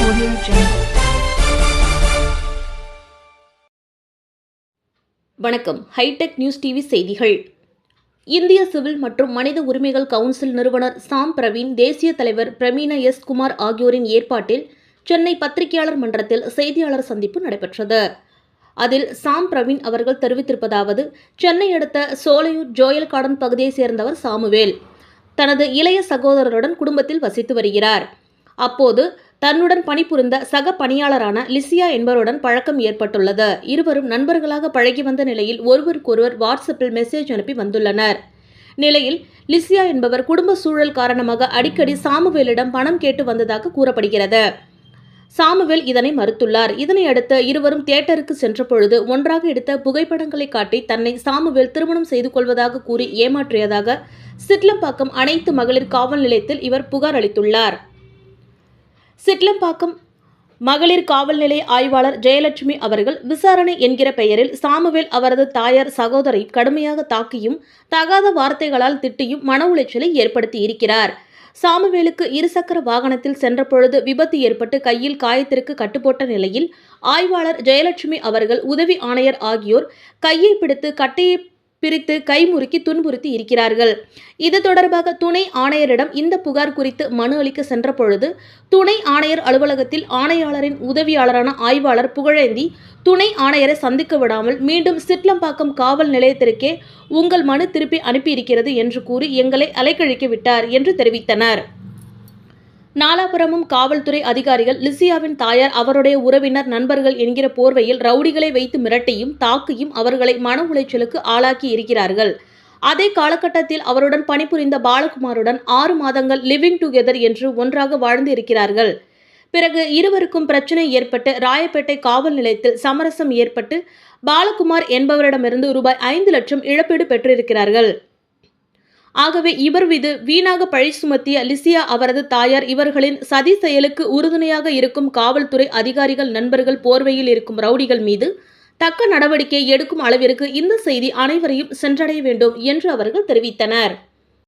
Audio Jungle. வணக்கம். Hitech news TV செய்திகள். இந்திய சிவில் மற்றும் மனித உரிமைகள் கவுன்சில் நிறுவனர் சாம் பிரவீன் தேசிய தலைவர் பிரமீனா எஸ் குமார் ஆகியோரின் ஏற்பாட்டில் சென்னை பத்திரிகையாளர் மன்றத்தில் செய்தியாளர் சந்திப்பு நடைபெற்றது. அதில் சாம் பிரவீன் அவர்கள் தெரிவித்திருப்பதாவது சென்னை அடுத்த சோலையூர் ஜோயல் கார்டன் பகுதியைச் சேர்ந்தவர் சாமுவேல். தனது இளைய சகோதரருடன் குடும்பத்தில் வசித்து வருகிறார். அப்போது தன்னுடன் பணிபுரிந்த சக பணியாளரான லிசியா என்பவருடன் பழக்கம் ஏற்பட்டுள்ளது. இருவரும் நண்பர்களாக பழகி வந்த நிலையில் ஒருவருக்கொருவர் வாட்ஸ்அப்பில் மெசேஜ் அனுப்பி வந்துள்ளனர். நிலையில் லிசியா என்பவர் குடும்ப சூழல் காரணமாக அடிக்கடி சாமுவேலிடம் பணம் கேட்டு வந்ததாக கூறப்படுகிறது. சாமுவேல் இதனை மறுத்துள்ளார். இதனை அடுத்து இருவரும் தியேட்டருக்கு சென்ற பொழுது ஒன்றாக எடுத்த புகைப்படங்களை காட்டி தன்னை சாமுவேல் திருமணம் செய்து கொள்வதாக கூறி ஏமாற்றியதாக சிட்லம்பாக்கம் அனைத்து மகளிர் காவல் நிலையத்தில் இவர் புகார் அளித்துள்ளார். சிட்லம்பாக்கம் மகளிர் காவல் நிலைய ஆய்வாளர் ஜெயலட்சுமி அவர்கள் விசாரணை என்கிற பெயரில் சாமுவேல் அவரது தாயார் சகோதரை கடுமையாக தாக்கியும் தகாத வார்த்தைகளால் திட்டியும் மன உளைச்சலை ஏற்படுத்தி இருக்கிறார் சாமுவேலுக்கு இருசக்கர வாகனத்தில் சென்றபொழுது விபத்து ஏற்பட்டு கையில் காயத்திற்கு கட்டுப்போட்ட நிலையில் ஆய்வாளர் ஜெயலட்சுமி அவர்கள் உதவி ஆணையர் ஆகியோர் கையை பிடித்து கட்டையை பிரித்து கைமுறுக்கி துன்புறுத்தி இருக்கிறார்கள். இது தொடர்பாக துணை ஆணையரிடம் இந்த புகார் குறித்து மனு அளிக்க சென்ற பொழுது துணை ஆணையர் அலுவலகத்தில் ஆணையாளரின் உதவியாளரான ஆய்வாளர் புகழேந்தி துணை ஆணையரை சந்திக்க விடாமல் மீண்டும் சிட்லம்பாக்கம் காவல் நிலையத்திற்கே உங்கள் மனு திருப்பி அனுப்பியிருக்கிறது என்று கூறி எங்களை அலைக்கழிக்க விட்டார் என்று தெரிவித்தனர். நாலாபுரமும் காவல்துறை அதிகாரிகள் லிசியாவின் தாயார் அவருடைய உறவினர் நண்பர்கள் என்கிற போர்வையில் ரவுடிகளை வைத்து மிரட்டியும் தாக்கியும் அவர்களை மன உளைச்சலுக்கு ஆளாக்கி இருக்கிறார்கள். அதே காலகட்டத்தில் அவருடன் பணிபுரிந்த பாலகுமாருடன் ஆறு மாதங்கள் லிவிங் டுகெதர் என்று ஒன்றாக வாழ்ந்து இருக்கிறார்கள். பிறகு இருவருக்கும் பிரச்சனை ஏற்பட்டு ராயப்பேட்டை காவல் நிலையத்தில் சமரசம் ஏற்பட்டு பாலகுமார் என்பவரிடமிருந்து ரூபாய் ஐந்து லட்சம் இழப்பீடு பெற்றிருக்கிறார்கள். ஆகவே இவர் மீது வீணாக பழி சுமத்திய லிசியா அவரது தாயார் இவர்களின் சதி செயலுக்கு உறுதுணையாக இருக்கும் காவல்துறை அதிகாரிகள் நண்பர்கள் போர்வையில் இருக்கும் ரவுடிகள் மீது தக்க நடவடிக்கை எடுக்கும் அளவிற்கு இந்த செய்தி அனைவரையும் சென்றடைய வேண்டும் என்று அவர்கள் தெரிவித்தனர்.